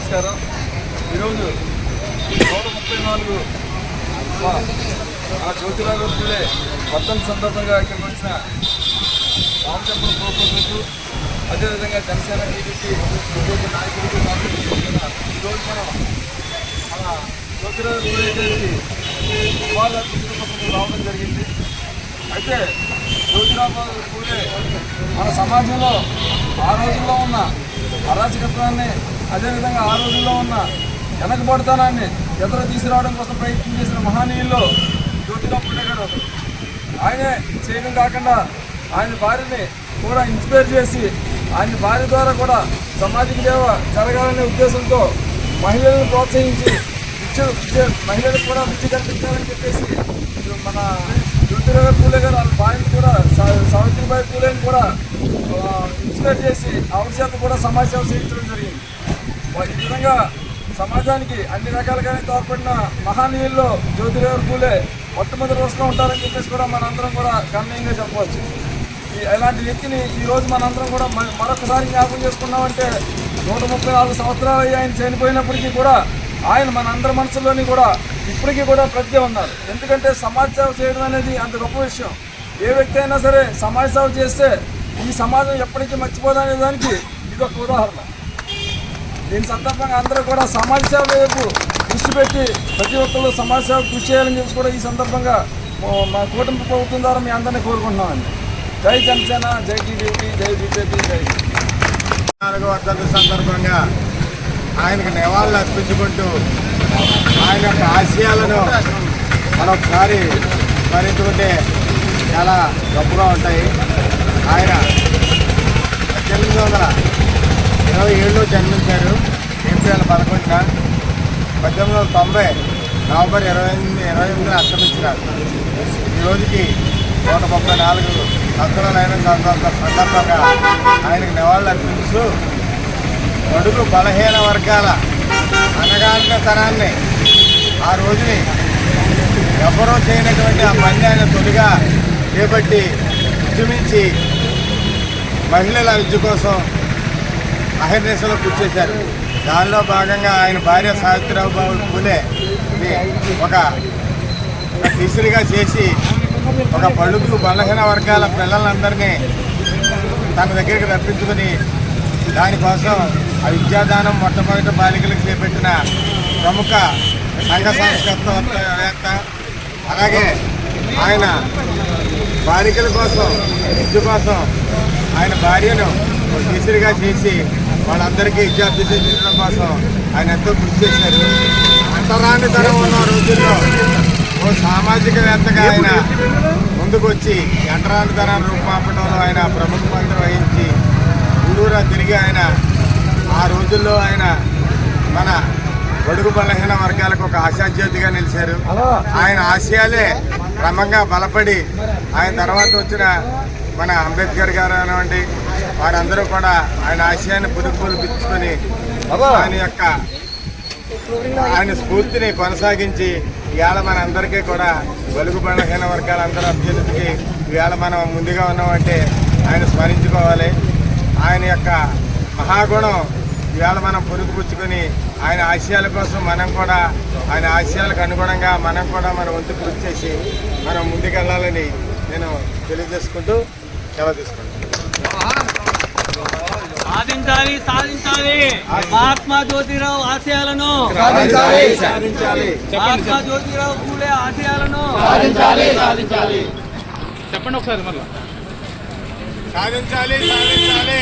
నమస్కారం. ఈరోజు నూట ముప్పై నాలుగు మా ఆ జ్యోతిరావు పూలే వర్ధన్ సందర్భంగా ఇక్కడికి వచ్చిన రామచంద్ర ప్రభుత్వకు అదేవిధంగా జనసేన టీడీపీ ఉద్యోగ నాయకులకు ఈరోజు మనం మన జ్యోతిరావు పూలే గారికి నివాళులర్పించడం రావడం జరిగింది. అయితే జ్యోతిరావు పూలే మన సమాజంలో ఆ రోజుల్లో ఉన్న అరాచకత్వాన్ని అదేవిధంగా ఆ రోజుల్లో ఉన్న వెనకబడతానాన్ని ఎదురు తీసుకురావడం కోసం ప్రయత్నం చేసిన మహనీయుల్లో జ్యోతిరావు పూలే గారు ఆయనే చేయడం కాకుండా ఆయన భార్యని కూడా ఇన్స్పైర్ చేసి ఆయన భార్య ద్వారా కూడా సమాజం సేవ జరగాలనే ఉద్దేశంతో మహిళలను ప్రోత్సహించి విద్య విద్య మహిళలకు కూడా విద్య కల్పించాలని చెప్పేసి మన జ్యోతిరావు పూలే గారు వాళ్ళ భార్యను కూడా సావిత్రిబాయి పూలేని కూడా ఇన్స్పైర్ చేసి ఆవిడ చేత కూడా సమాజ సేవ చేయించడం జరిగింది. ఈ విధంగా సమాజానికి అన్ని రకాలుగానే తోడ్పడిన మహానీయుల్లో జ్యోతిరావు పూలే మొట్టమొదటి వరుసలో ఉంటారని చెప్పేసి కూడా మనందరం కూడా గణనీయంగా చెప్పవచ్చు. ఈ ఇలాంటి వ్యక్తిని ఈరోజు మనందరం కూడా మరొకసారి జ్ఞాపకం చేసుకున్నామంటే నూట ముప్పై నాలుగు సంవత్సరాలు అయ్యి ఆయన చనిపోయినప్పటికీ కూడా ఆయన మన అందరి మనసులోని కూడా ఇప్పటికీ కూడా ప్రతి ఉన్నారు. ఎందుకంటే సమాజ సేవ చేయడం అనేది అంత గొప్ప విషయం. ఏ వ్యక్తి అయినా సరే సమాజ సేవ చేస్తే ఈ సమాజం ఎప్పటికీ మర్చిపోదనే దానికి ఇది ఒక ఉదాహరణ. దీని సందర్భంగా అందరూ కూడా సమాజ సేవ వైపు దృష్టి పెట్టి ప్రతి ఒక్కళ్ళు సమాజ సేవ కృషి చేయాలని చెప్పి కూడా ఈ సందర్భంగా మా- కూటమి ప్రభుత్వం ద్వారా మీ అందరినీ కోరుకుంటున్నామండి. జై జనసేన జై టీడీపీ జై బీజేపీ జై నాలుగో సందర్భంగా ఆయనకు నివాళులు అర్పించుకుంటూ ఆయన యొక్క ఆశయాలను మరొకసారి స్మరించుకుంటే చాలా గొప్పగా ఉంటాయి. ఆయన పద్దెనిమిది వందల ఇరవై ఏడులో జన్మించారు. ఏప్రిల్ పదకొండున పద్దెనిమిది వందల తొంభై నవంబర్ ఇరవై ఎనిమిది ఇరవై ఎనిమిదిన అస్తమించినారు. ఈ రోజుకి నూట ముప్పై నాలుగు భక్తులైన సందర్భంగా ఆయనకు నివాళులు అర్పిస్తూ బడుగు బలహీన వర్గాల అనగారిన తరాన్ని ఆ రోజుని ఎవరూ చేయనటువంటి ఆ పని ఆయన తొలిగా చేపట్టి ఉద్యమించి మహిళల విద్య కోసం అహర్నిశలో కూర్చేశారు దానిలో భాగంగా ఆయన భార్య సావిత్రిరావు బాబు పూలే ఒక ఒక టీచర్గా చేసి ఒక పలుకు బలహీన వర్గాల పిల్లలందరినీ తన దగ్గరికి రప్పించుకుని దానికోసం ఆ విద్యాదానం మొట్టమొదటి బాలికలకు చేపట్టిన ప్రముఖ సంఘ సంస్కర్తవేత్త అలాగే ఆయన బాలికల కోసం విద్య కోసం ఆయన భార్యను ఒక టీచర్గా చేసి వాళ్ళందరికీ విద్యార్థి చేయడం కోసం ఆయన ఎంతో కృషి చేశారు. అంతరాని తరం ఉన్న రోజుల్లో ఓ సామాజికవేత్తగా ఆయన ముందుకొచ్చి అంటరాని తరాన్ని రూపాపడంలో ఆయన ప్రముఖ పాత్ర వహించి ఊరూరా తిరిగి ఆయన ఆ రోజుల్లో ఆయన మన బడుగు బలహీన వర్గాలకు ఒక ఆశాజ్యోతిగా నిలిచారు. ఆయన ఆశయాలే క్రమంగా బలపడి ఆయన తర్వాత వచ్చిన మన అంబేద్కర్ గారు అనివ్వండి వారందరూ కూడా ఆయన ఆశయాన్ని పురుగు పిచ్చుకొని ఆయన యొక్క ఆయన స్ఫూర్తిని కొనసాగించి ఇవాళ మన అందరికీ కూడా బలుగు బలహీన వర్గాలందరూ అభ్యున్నతికి ఇవాళ మనం ముందుగా ఉన్నామంటే ఆయన స్మరించుకోవాలి. ఆయన యొక్క మహాగుణం ఇవాళ మనం పుచ్చుకొని ఆయన ఆశయాల కోసం మనం కూడా ఆయన ఆశయాలకు అనుగుణంగా మనం కూడా మన వంతు కృషి చేసి మనం ముందుకెళ్ళాలని నేను తెలియజేసుకుంటూ సెలవు తీసుకుంటాను సాధించాలి సాధించాలి. మహాత్మా జ్యోతిరావు ఆశయాలను. సాధించాలి. సాధించాలి. మహాత్మా జ్యోతిరావు పూలే ఆశయాలను. సాధించాలి. సాధించాలి. చెప్పండి ఒకసారి మళ్ళీ. సాధించాలి సాధించాలి.